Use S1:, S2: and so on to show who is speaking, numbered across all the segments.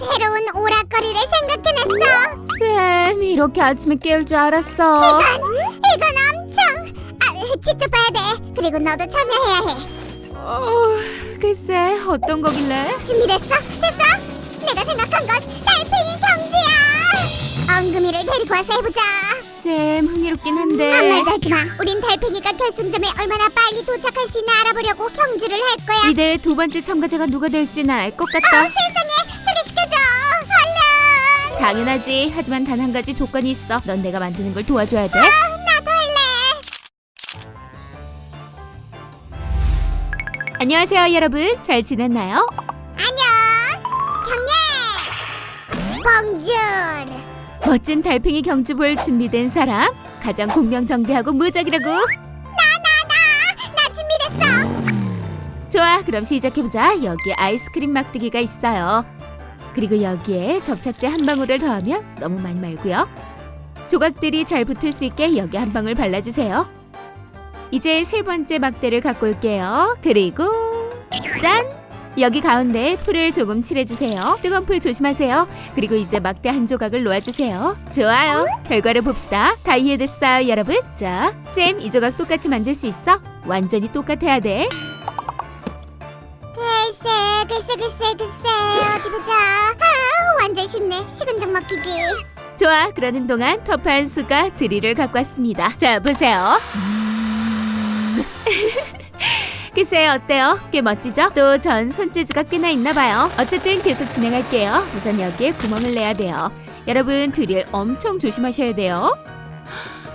S1: 새로운 오락거리를 생각해냈어.
S2: 쌤, 이렇게 아침에 깨울 줄 알았어.
S1: 이건 엄청 아, 직접 봐야 돼. 그리고 너도 참여해야 해.
S2: 어, 글쎄, 어떤 거길래?
S1: 준비됐어? 됐어? 내가 생각한 건 달팽이 경주야. 엉금이를 데리고 와서 해보자.
S2: 쌤, 흥미롭긴
S1: 아무
S2: 한데.
S1: 말도 하지 마. 우린 달팽이가 결승점에 얼마나 빨리 도착할 수 있나 알아보려고 경주를 할 거야.
S2: 이 대회 두 번째 참가자가 누가 될지는 알것
S1: 어,
S2: 같다.
S1: 소개시켜줘. 얼른.
S2: 당연하지. 하지만 단 한 가지 조건이 있어. 넌 내가 만드는 걸 도와줘야 돼.
S1: 아, 나도 할래.
S2: 안녕하세요, 여러분. 잘 지냈나요?
S1: 안녕. 경례. 봉준.
S2: 멋진 달팽이 경주 볼 준비된 사람. 가장 공명정대하고 무적이라고.
S1: 나 준비됐어.
S2: 좋아, 그럼 시작해보자. 여기에 아이스크림 막대기가 있어요. 그리고 여기에 접착제 한 방울을 더하면 너무 많이 말고요. 조각들이 잘 붙을 수 있게 여기 한 방울 발라주세요. 이제 세 번째 막대를 갖고 올게요. 그리고 짠! 여기 가운데 풀을 조금 칠해주세요. 뜨거운 풀 조심하세요. 그리고 이제 막대 한 조각을 놓아주세요. 좋아요. 결과를 봅시다. 다 이해됐어요, 여러분? 자, 쌤, 이 조각 똑같이 만들 수 있어? 완전히 똑같아야 돼.
S1: 글쎄 글쎄 글쎄 어디 보자. 아, 완전 쉽네. 식은 죽 먹기지.
S2: 좋아, 그러는 동안 터프 한 수가 드릴을 갖고 왔습니다. 자, 보세요. 글쎄 어때요? 꽤 멋지죠? 또 전 손재주가 꽤나 있나 봐요. 어쨌든 계속 진행할게요. 우선 여기에 구멍을 내야 돼요. 여러분 드릴 엄청 조심하셔야 돼요.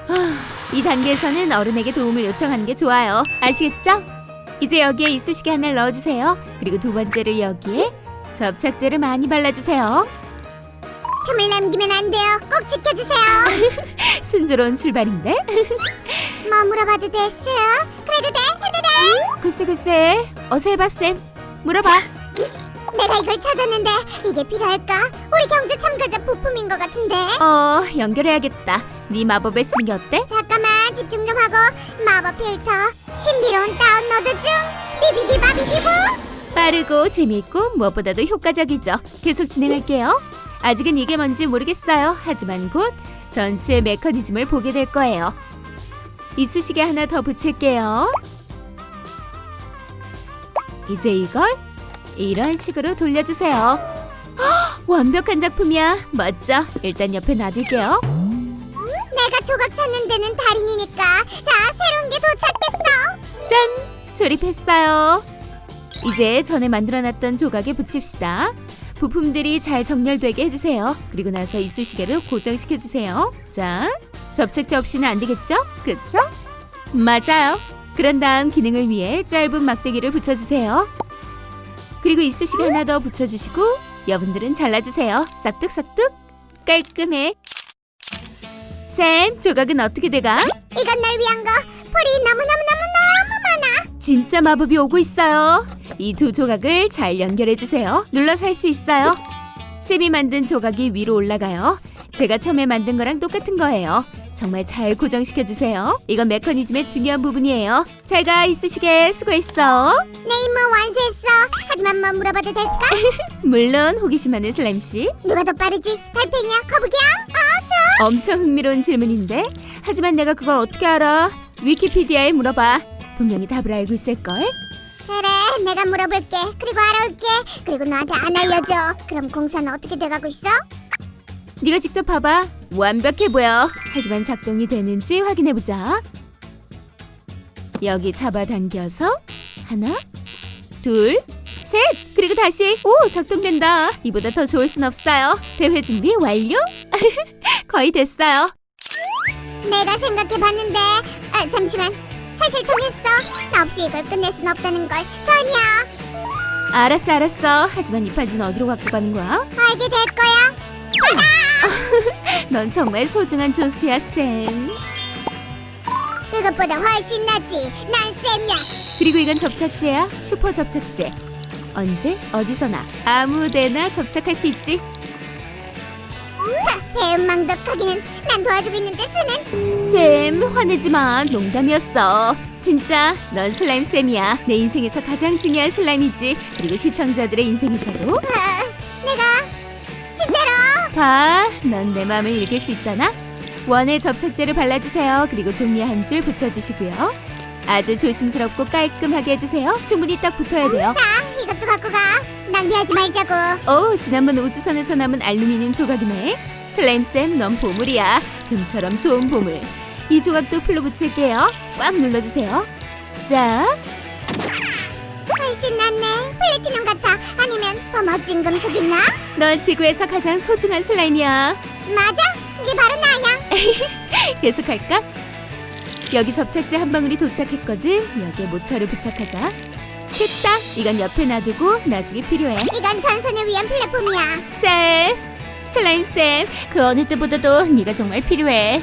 S2: 하, 이 단계에서는 어른에게 도움을 요청하는 게 좋아요. 아시겠죠? 이제 여기에 이쑤시개 하나를 넣어주세요. 그리고 두 번째를 여기에 접착제를 많이 발라주세요.
S1: 틈을 남기면 안 돼요. 꼭 지켜주세요.
S2: 순조로운 출발인데?
S1: 뭐 물어 봐도 됐어요? 그래도 돼? 해도 돼?
S2: 글쎄 글쎄 어서 해봐 쌤 물어봐
S1: 내가 이걸 찾았는데 이게 필요할까? 우리 경주 참가자 부품인 것 같은데.
S2: 어 연결해야겠다 네 마법을 쓰는 게 어때?
S1: 잠깐만 집중 좀 하고 마법 필터 신비로운 다운로드 중. 비비디 바비디부.
S2: 빠르고 재미있고 무엇보다도 효과적이죠. 계속 진행할게요. 아직은 이게 뭔지 모르겠어요. 하지만 곧 전체 메커니즘을 보게 될 거예요. 이쑤시개 하나 더 붙일게요. 이제 이걸 이런 식으로 돌려주세요. 헉, 완벽한 작품이야. 멋져. 일단 옆에 놔둘게요
S1: 내가 조각 찾는 데는 달인이니까 자 새로운 게 도착했어
S2: 짠! 조립했어요. 이제 전에 만들어놨던 조각에 붙입시다. 부품들이 잘 정렬되게 해주세요. 그리고 나서 이쑤시개로 고정시켜주세요. 자, 접착제 없이는 안 되겠죠? 그쵸? 맞아요. 그런 다음 기능을 위해 짧은 막대기를 붙여주세요. 그리고 이쑤시개 하나 더 붙여주시고 여분들은 잘라주세요. 싹둑싹둑 깔끔해. 쌤, 조각은 어떻게 돼가?
S1: 이건 날 위한 거 풀이 너무너무너무너무 많아
S2: 진짜 마법이 오고 있어요. 이 두 조각을 잘 연결해 주세요. 눌러서 할 수 있어요. 쌤이 만든 조각이 위로 올라가요. 제가 처음에 만든 거랑 똑같은 거예요. 정말 잘 고정시켜 주세요. 이건 메커니즘의 중요한 부분이에요. 잘가 이쑤시개 수고했어.
S1: 내 임무 완수했어 하지만 뭐 물어봐도 될까?
S2: 물론 호기심 많은 슬램 씨.
S1: 누가 더 빠르지? 달팽이야? 거북이야?
S2: 엄청 흥미로운 질문인데. 하지만 내가 그걸 어떻게 알아? 위키피디아에 물어봐. 분명히 답을 알고 있을 걸.
S1: 그래 내가 물어볼게 그리고 알아올게 그리고 너한테 안 알려줘 그럼 공사는 어떻게 돼가고 있어?
S2: 네가 직접 봐봐. 완벽해 보여. 하지만 작동이 되는지 확인해 보자. 여기 잡아당겨서 하나, 둘, 셋. 그리고 다시 오 작동된다. 이보다 더 좋을 순 없어요. 대회 준비 완료. 거의 됐어요.
S1: 내가 생각해봤는데 아, 잠시만 사실 정했어 나 없이 이걸 끝낼 순 없다는 걸 전혀
S2: 알았어, 알았어. 하지만 이 판지는 어디로 갖고 가는 거야?
S1: 알게 될 거야
S2: 넌 정말 소중한 조수야, 쌤.
S1: 그것보다 훨씬 낫지. 난 쌤이야.
S2: 그리고 이건 접착제야. 슈퍼 접착제. 언제? 어디서나. 아무데나 접착할 수 있지.
S1: 배은망덕하기는 난 도와주고 있는데 쓰는
S2: 쌤 화내지 마 농담이었어. 진짜 넌 슬라임 쌤이야. 내 인생에서 가장 중요한 슬라임이지. 그리고 시청자들의 인생에서도.
S1: 아, 내가?
S2: 봐, 넌 내 마음을 읽을 수 있잖아. 원에 접착제를 발라주세요. 그리고 종이에 한 줄 붙여주시고요. 아주 조심스럽고 깔끔하게 해주세요. 충분히 딱 붙어야 돼요.
S1: 자, 이것도 갖고 가. 낭비하지 말자고.
S2: 오, 지난번 우주선에서 남은 알루미늄 조각이네. 슬라임쌤, 넌 보물이야. 금처럼 좋은 보물. 이 조각도 풀로 붙일게요. 꽉 눌러주세요. 자,
S1: 훨씬 낫네. 플래티넘 같아. 아니면 더 멋진 금속 있나?
S2: 넌 지구에서 가장 소중한 슬라임이야.
S1: 맞아. 나야.
S2: 계속할까? 여기 접착제 한 방울이 도착했거든. 여기에 모터를 부착하자. 됐다. 이건 옆에 놔두고 나중에 필요해.
S1: 이건 전선을 위한 플랫폼이야.
S2: 쌤, 슬라임 쌤, 그 어느 때보다도 네가 정말 필요해.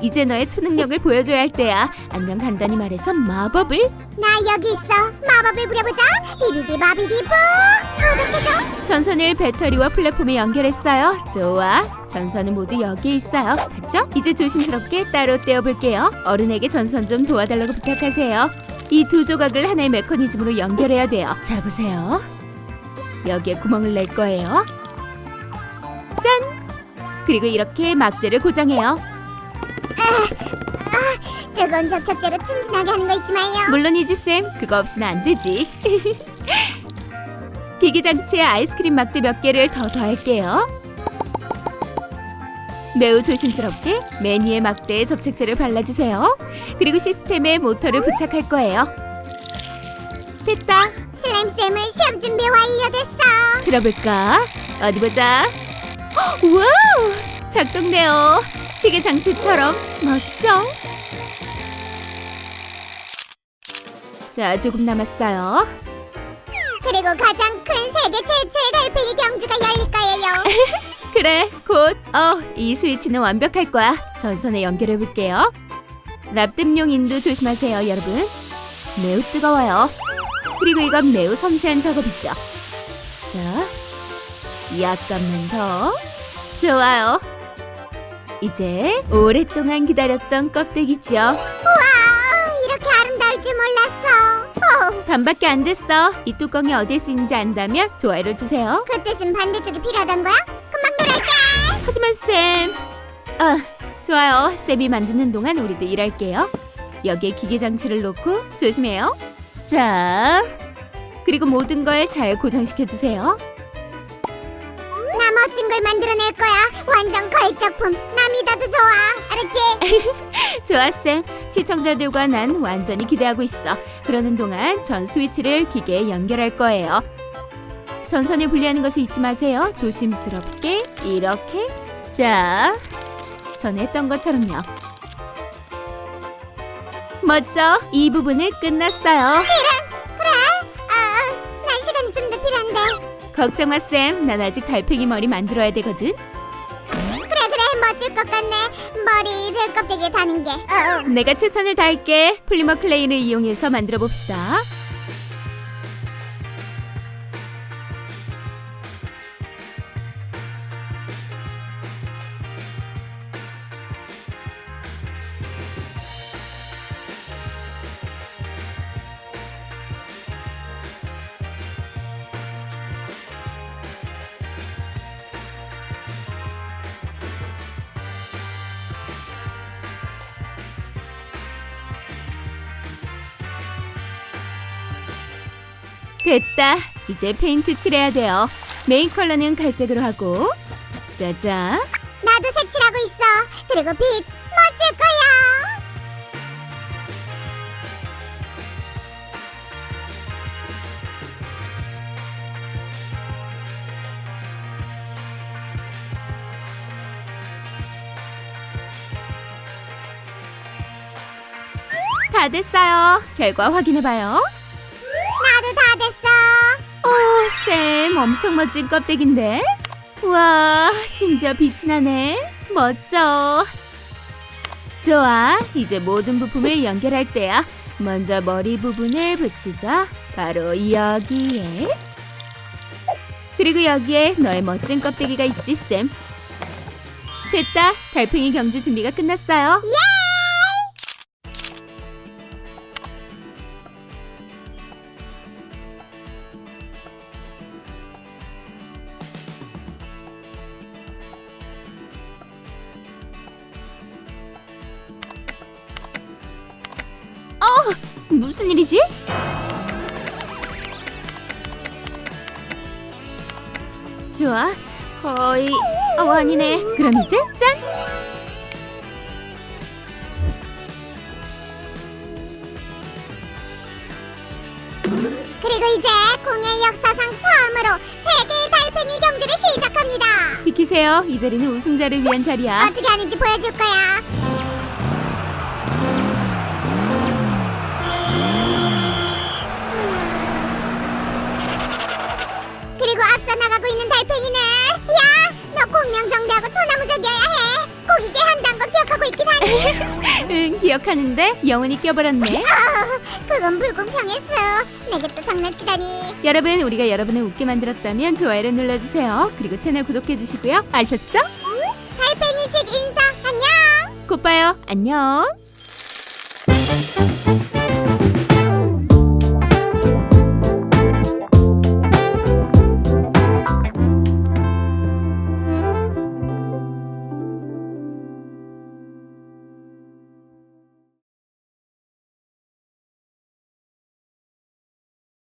S2: 이제 너의 초능력을 보여줘야 할 때야. 안녕 간단히 말해서 마법을
S1: 나 여기 있어. 마법을 부려보자. 비비디 바비디 보. 구독해줘.
S2: 전선을 배터리와 플랫폼에 연결했어요. 좋아. 전선은 모두 여기에 있어요. 봤죠? 이제 조심스럽게 따로 떼어볼게요. 어른에게 전선 좀 도와달라고 부탁하세요. 이 두 조각을 하나의 메커니즘으로 연결해야 돼요. 자, 보세요. 여기에 구멍을 낼 거예요. 짠! 그리고 이렇게 막대를 고정해요.
S1: 뜨거운 접착제로 튼튼하게 하는 거 잊지 마요.
S2: 물론이지 쌤. 그거 없이는 안 되지. 기계 장치에 아이스크림 막대 몇 개를 더 더할게요. 매우 조심스럽게 맨 위에 막대에 접착제를 발라주세요. 그리고 시스템에 모터를 부착할 거예요. 됐다.
S1: 슬라임 쌤은 시험 준비 완료됐어.
S2: 들어볼까? 어디 보자. 헉, 와우! 작동돼요. 시계 장치처럼 멋져. 자, 조금 남았어요.
S1: 그리고 가장 큰 세계 최초의 달팽이 경주가 열릴 거예요.
S2: 그래, 곧. 어, 이 스위치는 완벽할 거야. 전선에 연결해 볼게요. 납땜용 인도 조심하세요, 여러분. 매우 뜨거워요. 그리고 이건 매우 섬세한 작업이죠. 자, 약간만 더. 좋아요. 이제 오랫동안 기다렸던 껍데기죠.
S1: 와, 이렇게 아름다울 줄 몰랐어. 어,
S2: 반밖에 안 됐어. 이 뚜껑이 어디에 쓰이는지 안다면 좋아요를 주세요.
S1: 그 뜻은 반대쪽이 필요하단 거야? 금방 돌아올게.
S2: 하지만 쌤, 아 좋아요. 쌤이 만드는 동안 우리도 일할게요. 여기에 기계 장치를 놓고 조심해요. 자, 그리고 모든 걸 잘 고정시켜 주세요.
S1: 나 멋진 걸 만들어낼 거야. 완전 걸작품. 나 믿어도 좋아. 알았지?
S2: 좋아 쌤. 시청자들과 난 완전히 기대하고 있어. 그러는 동안 전 스위치를 기계에 연결할 거예요. 전선을 분리하는 것을 잊지 마세요. 조심스럽게 이렇게. 자, 전에 했던 것처럼요. 멋져. 이 부분은 끝났어요.
S1: 그래.
S2: 걱정 마 쌤. 난 아직 달팽이 머리 만들어야 되거든.
S1: 그래 그래 멋질 것 같네. 머리 를 껍데기에 다는 게. 어, 어.
S2: 내가 최선을 다할게. 폴리머 클레이를 이용해서 만들어 봅시다. 됐다. 이제 페인트 칠해야 돼요. 메인 컬러는 갈색으로 하고. 짜잔.
S1: 나도 색칠하고 있어. 그리고 빛 멋질 거야.
S2: 다 됐어요. 결과 확인해 봐요.
S1: 나도 다 됐어.
S2: 오, 쌤, 엄청 멋진 껍데기인데? 와, 심지어 빛이 나네. 멋져. 좋아, 이제 모든 부품을 연결할 때야. 먼저 머리 부분을 붙이자. 바로 여기에. 그리고 여기에 너의 멋진 껍데기가 있지, 쌤. 됐다. 달팽이 경주 준비가 끝났어요.
S1: 예!
S2: 무슨 일이지? 좋아, 거의 어 아니네. 그럼 이제 짠.
S1: 그리고 이제 공예 역사상 처음으로 세계 달팽이 경주를 시작합니다.
S2: 비키세요. 이 자리는 우승자를 위한 자리야.
S1: 어떻게 하는지 보여줄 거야.
S2: 기억하는데 영원히 껴버렸네.
S1: 아, 그건 불공평했어. 내게 또 장난치다니.
S2: 여러분, 우리가 여러분을 웃게 만들었다면 좋아요를 눌러주세요. 그리고 채널 구독해주시고요. 아셨죠?
S1: 달팽이식 인사 안녕.
S2: 곧 봐요. 안녕.